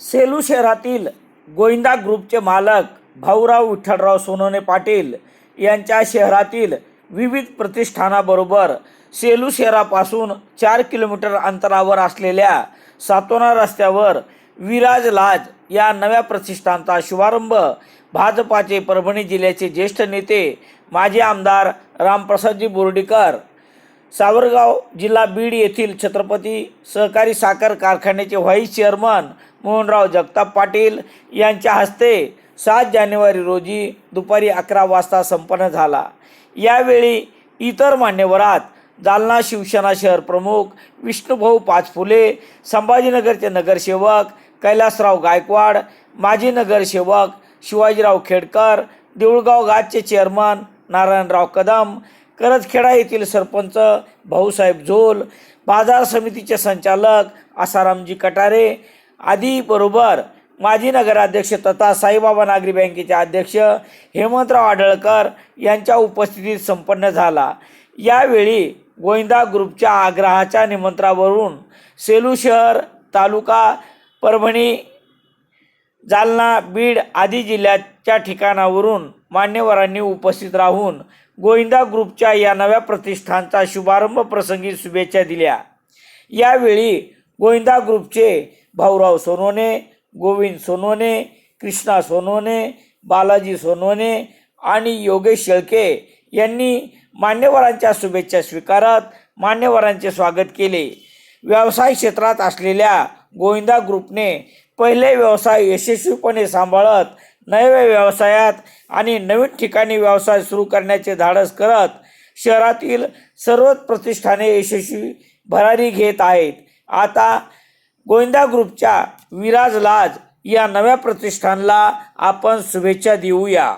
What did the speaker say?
सेलू शहरातील गोविंदा ग्रुपचे मालक भाऊराव विठ्ठलराव सोनोने पाटील यांच्या शहरातील विविध प्रतिष्ठानाबरोबर सेलू शहरापासून चार किलोमीटर अंतरावर असलेल्या सातोना रस्त्यावर विराज लाज या नव्या प्रतिष्ठानचा शुभारंभ भाजपाचे परभणी जिल्ह्याचे ज्येष्ठ नेते माजी आमदार रामप्रसादजी बोर्डीकर सावरगाव जिल्हा बीड येथील छत्रपती सहकारी साखर कारखान्याचे व्हाईस चेअरमन मोहनराव जगताप पाटील यांच्या हस्ते सात जानेवारी रोजी दुपारी अकरा वाजता संपन्न झाला. यावेळी इतर मान्यवरात जालना शिवसेना शहर प्रमुख विष्णुभाऊ पाचफुले संभाजीनगरचे नगरसेवक कैलासराव गायकवाड माजी नगरसेवक शिवाजीराव खेडकर देऊळगाव गाजचे चेअरमन नारायणराव कदम करजखेडा येथील सरपंच भाऊसाहेब झोल बाजार समितीचे संचालक आसारामजी कटारे आदी बरोबर माजी नगराध्यक्ष तथा साईबाबा नागरी बँकेचे अध्यक्ष हेमंतराव आढळकर यांच्या उपस्थितीत संपन्न झाला. यावेळी गोविंदा ग्रुपच्या आग्रहाच्या निमंत्रणावरून सेलू शहर तालुका परभणी जालना बीड आदी जिल्ह्याच्या ठिकाणावरून मान्यवरांनी उपस्थित राहून गोविंदा ग्रुपच्या या नव्या प्रतिष्ठानचा शुभारंभ प्रसंगी शुभेच्छा दिल्या. यावेळी गोविंदा ग्रुपचे भाऊराव सोनोने गोविंद सोनोने कृष्णा सोनोने बालाजी सोनोने आणि योगेश शेळके यांनी मान्यवरांच्या शुभेच्छा स्वीकारत मान्यवरांचे स्वागत केले. व्यवसाय क्षेत्रात असलेल्या गोविंदा ग्रुपने पहिले व्यवसाय यशस्वीपणे सांभाळत नव्या व्यवसायात आणि नवीन ठिकाणी व्यवसाय सुरू करण्याचे धाडस करत शहरातील सर्वच प्रतिष्ठाने यशस्वी भरारी घेत आहेत. आता गोविंदा ग्रुपच्या विराज लाज या नव्या प्रतिष्ठानला आपण शुभेच्छा देऊया.